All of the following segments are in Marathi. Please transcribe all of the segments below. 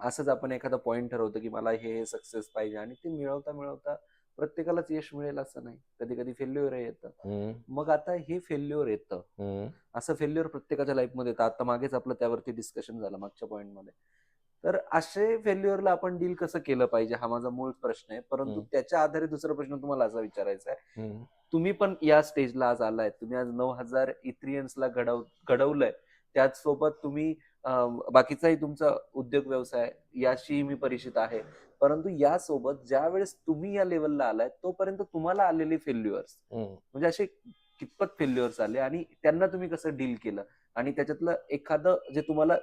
असंच आपण एखादा पॉइंट ठरवतो की मला हे हे सक्सेस पाहिजे आणि ते मिळवता मिळवता प्रत्येकालाच यश मिळेल असं नाही. कधी कधी फेल्युअर येतं मग आता हे फेल्युअर येतं. असं फेल्युअर प्रत्येकाच्या लाईफमध्ये येतं. आता मागेच आपलं त्यावरती डिस्कशन झालं मागच्या पॉईंटमध्ये तर असे फेल्युअरला आपण डील कसं केलं पाहिजे हा माझा मूळ प्रश्न आहे. परंतु. त्याच्या आधारे दुसरा प्रश्न तुम्हाला असा विचारायचा आहे. तुम्ही पण या स्टेजला आज आलाय. तुम्ही आज नऊ हजार इथ्रियन्सला घडव घडवलंय. त्याचसोबत तुम्ही बाकीचाही तुमचा उद्योग व्यवसाय याशी मी परिचित आहे. परंतु यासोबत ज्या वेळेस तुम्ही या लेवलला आलाय तोपर्यंत तुम्हाला आलेले फेल्युअर्स. म्हणजे असे कितपत फेल्युअर्स आले आणि त्यांना तुम्ही कसं डील केलं? आणि त्याच्यातलं एखादं जे तुम्हाला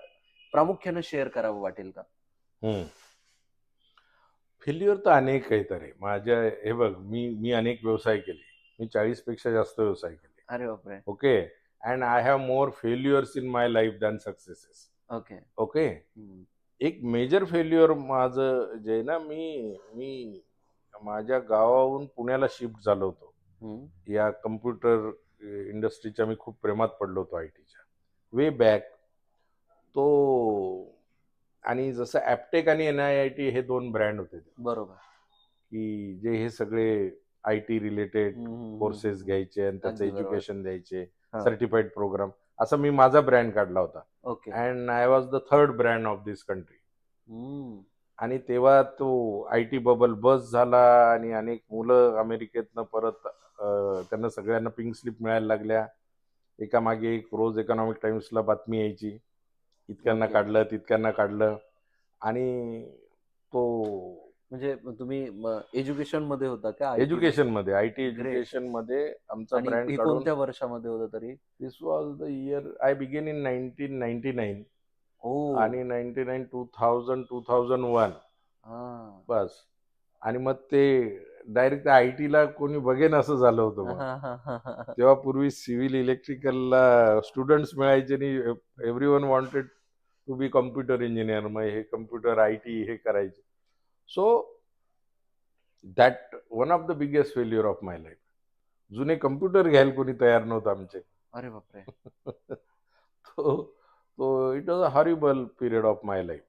प्रामुख्यानं शेअर करावं वाटेल का. फेल्युअर तर अनेक आहेत अरे माझ्या हे बघ मी मी अनेक व्यवसाय केले. मी चाळीसपेक्षा जास्त व्यवसाय केले. अरे बापरे. Okay and I have more failures in my life than successes okay. Okay? एक मेजर फेल्युअर माझं जे ना मी मी माझ्या गावाहून पुण्याला शिफ्ट झालो होतो. या कम्प्युटर इंडस्ट्रीच्या मी खूप प्रेमात पडलो होतो आय टीच्या वे बॅक तो आणि जसं ॲपटेक आणि एन आय आय टी हे दोन ब्रँड होते बरोबर. की जे हे सगळे आय टी रिलेटेड. कोर्सेस घ्यायचे आणि त्याचं. एज्युकेशन द्यायचे. सर्टिफाईड प्रोग्राम असा मी माझा ब्रँड काढला होता. Okay. And I was the third brand of this country. आणि तेव्हा तो आय टी बबल बस झाला आणि अनेक मुलं अमेरिकेतनं परत त्यांना सगळ्यांना पिंक स्लिप मिळायला लागल्या. एका मागे एक रोज इकॉनॉमिक टाइम्सला बातमी यायची. इतक्यांना. काढलं तितक्यांना काढलं. आणि तो म्हणजे तुम्ही एज्युकेशनमध्ये होता का? एज्युकेशनमध्ये? आय टी एज्युकेशनमध्ये आमचा ब्रँड कोणत्या वर्षामध्ये होतं तरी? This was the year I began in nineteen ninety nine हो. आणि ninety nine two thousand two thousand one हा. बस. आणि मग ते डायरेक्ट आय टीला कोणी बघेन असं झालं होतं. तेव्हा पूर्वी सिव्हिल इलेक्ट्रिकलला स्टुडंट्स मिळायचे आणि every one wanted to be computer engineer मग हे कम्प्युटर आय टी हे करायचे. So that one of the biggest failure of my life जुने कम्प्युटर घ्यायला कोणी तयार नव्हतं आमचे. अरे बापरे. तो तो it was a horrible period of my life.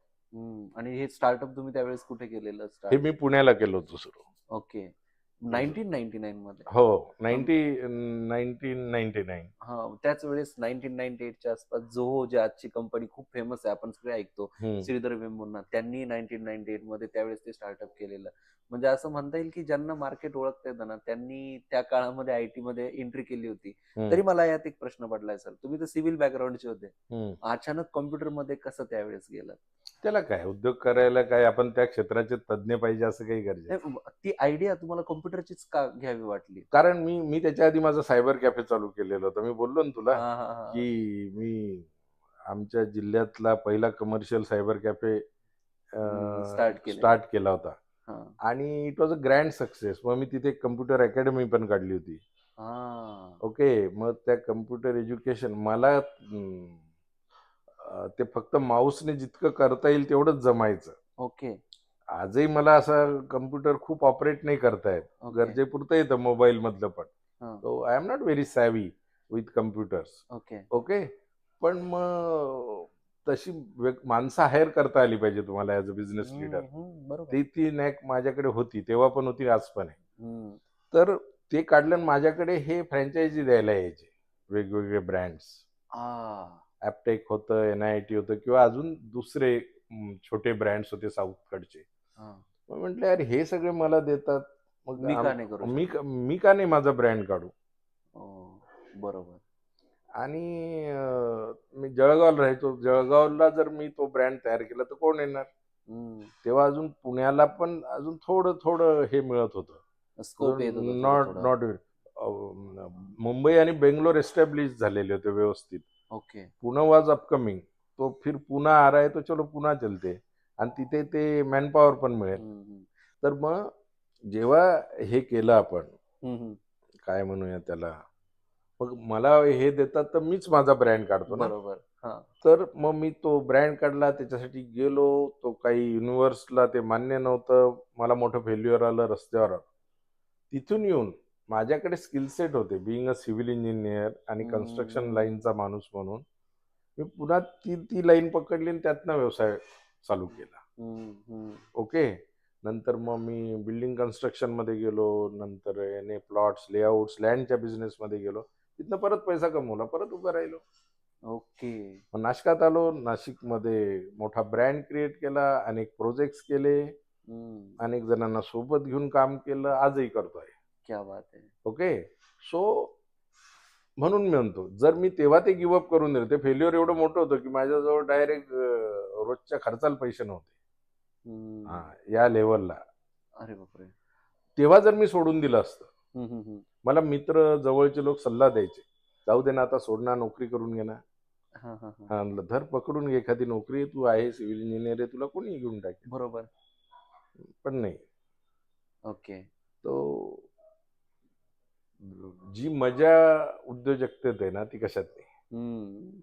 आणि हे स्टार्टअप तुम्ही त्यावेळेस कुठे केलेलं? हे मी पुण्याला केलं होतं सुरू ओके नाईन्टीन नाईन्टी नाईन मध्ये. हो नाईन्टी नाईन्टीन नाईन्टी नाईन. हा त्याच वेळेस नाईन्टीन नाईन्टी एटच्या आसपास जोहो जी आजची कंपनी खूप फेमस आहे आपण सगळे ऐकतो श्रीधर वेंबुर्ना त्यांनी नाईन्टीन नाईन्टी एटमध्ये त्यावेळेस ते स्टार्टअप केलेलं. म्हणजे असं म्हणता येईल की ज्यांना मार्केट ओळखता येतं ना त्यांनी त्या काळामध्ये आय टी मध्ये एंट्री केली होती. तरी मला यात एक प्रश्न पडलाय सर. तुम्ही तर सिव्हिल बॅकग्राऊंडचे होते. अचानक कॉम्प्युटरमध्ये कसं त्यावेळेस गेलं? त्याला काय उद्योग करायला काय आपण त्या क्षेत्राचे तज्ज्ञ पाहिजे असं काही गरजे ती आयडिया तुम्हाला कॉम्प्युटरचीच का घ्यावी वाटली कारण मी मी त्याच्या आधी माझं सायबर कॅफे चालू केलेलं होतं मी बोललो ना तुला. की मी आमच्या जिल्ह्यातला पहिला कमर्शियल सायबर कॅफे. स्टार्ट केला होता. आणि it was a grand success मग मी तिथे कम्प्युटर अकॅडमी पण काढली होती. ओके मग त्या कम्प्युटर एज्युकेशन मला ते फक्त माऊसने जितकं करता येईल तेवढंच जमायचं. ओके. आजही मला असं कम्प्युटर खूप ऑपरेट नाही करता येत. गरजेपुरतं येतं मोबाईल मधलं पण. So I am not very savvy with computers okay. Okay? पण मग तशी व्यक- माणसं हायर करता आली पाहिजे तुम्हाला as a business hmm, leader hmm, बरोबर. ती ती नॅक माझ्याकडे होती तेव्हा पण होती आज पण आहे. हम्म. तर ते काढलं आणि माझ्याकडे हे फ्रँचायझी द्यायला यायचे वेगवेगळे ब्रँड्स आ. ॲपटेक होतं एन आय टी होतं किंवा अजून दुसरे छोटे ब्रँड्स होते साऊथकडचे. मग म्हटलं यार हे सगळे मला देतात. मग मी का नाही करू मी का- मी का नाही माझा ब्रँड काढू? हो, बरोबर. आणि मी जळगावला राहायचो. जळगावला जर मी तो ब्रँड तयार केला तर कोण येणार. तेव्हा अजून पुण्याला पण अजून थोडं थोडं हे मिळत होतं. नॉट. नॉट मुंबई आणि बेंगलोर एस्टॅब्लिश झालेले होते व्यवस्थित. ओके. पुणे वॉज अपकमिंग तो फिर पुन्हा आ रहा है तो चलो पुन्हा चलते आणि तिथे ते मॅनपॉवर पण मिळेल. तर मग जेव्हा हे केलं आपण. काय म्हणूया त्याला? मग मला हे देतात तर मीच माझा ब्रँड काढतो ना? बरोबर. तर मग मी तो ब्रँड काढला त्याच्यासाठी गेलो. तो काही युनिव्हर्सला ते मान्य नव्हतं. मला मोठं फेल्युअर आलं रस्त्यावर. तिथून येऊन माझ्याकडे स्किल सेट होते बिईंग अ सिव्हिल इंजिनियर आणि. कन्स्ट्रक्शन लाईनचा माणूस म्हणून. मी पुन्हा ती ती लाईन पकडली आणि त्यातनं व्यवसाय चालू केला. ओके नंतर मग मी बिल्डिंग कन्स्ट्रक्शनमध्ये गेलो नंतर याने प्लॉट्स लेआउट्स लँडच्या बिझनेस मध्ये गेलो. तिथनं परत पैसा कमवला परत उभं राहिलो. ओके मग नाशकात आलो नाशिकमध्ये मोठा ब्रँड क्रिएट केला अनेक प्रोजेक्ट्स केले. अनेक जणांना सोबत घेऊन काम केलं आजही करतोय. क्या बात आहे ओके सो म्हणून मी म्हणतो जर मी तेव्हा ते गिवअप करून दिलं ते फेल्युअर एवढं मोठं होतं की माझ्याजवळ डायरेक्ट रोजच्या खर्चाला पैसे नव्हते. हा, या लेवलला अरे बापरे. तेव्हा जर मी सोडून दिलं असतं. मला मित्र जवळचे लोक सल्ला द्यायचे जाऊ दे ना आता सोड ना नोकरी करून घे ना. धर पकडून घे एखादी नोकरी तू आहे सिव्हिल इंजिनियर आहे तुला कोणी घेऊन टाकेल. बरोबर. पण नाही. ओके तो जी मजा उद्योजकतेत आहे ना ती कशात नाही.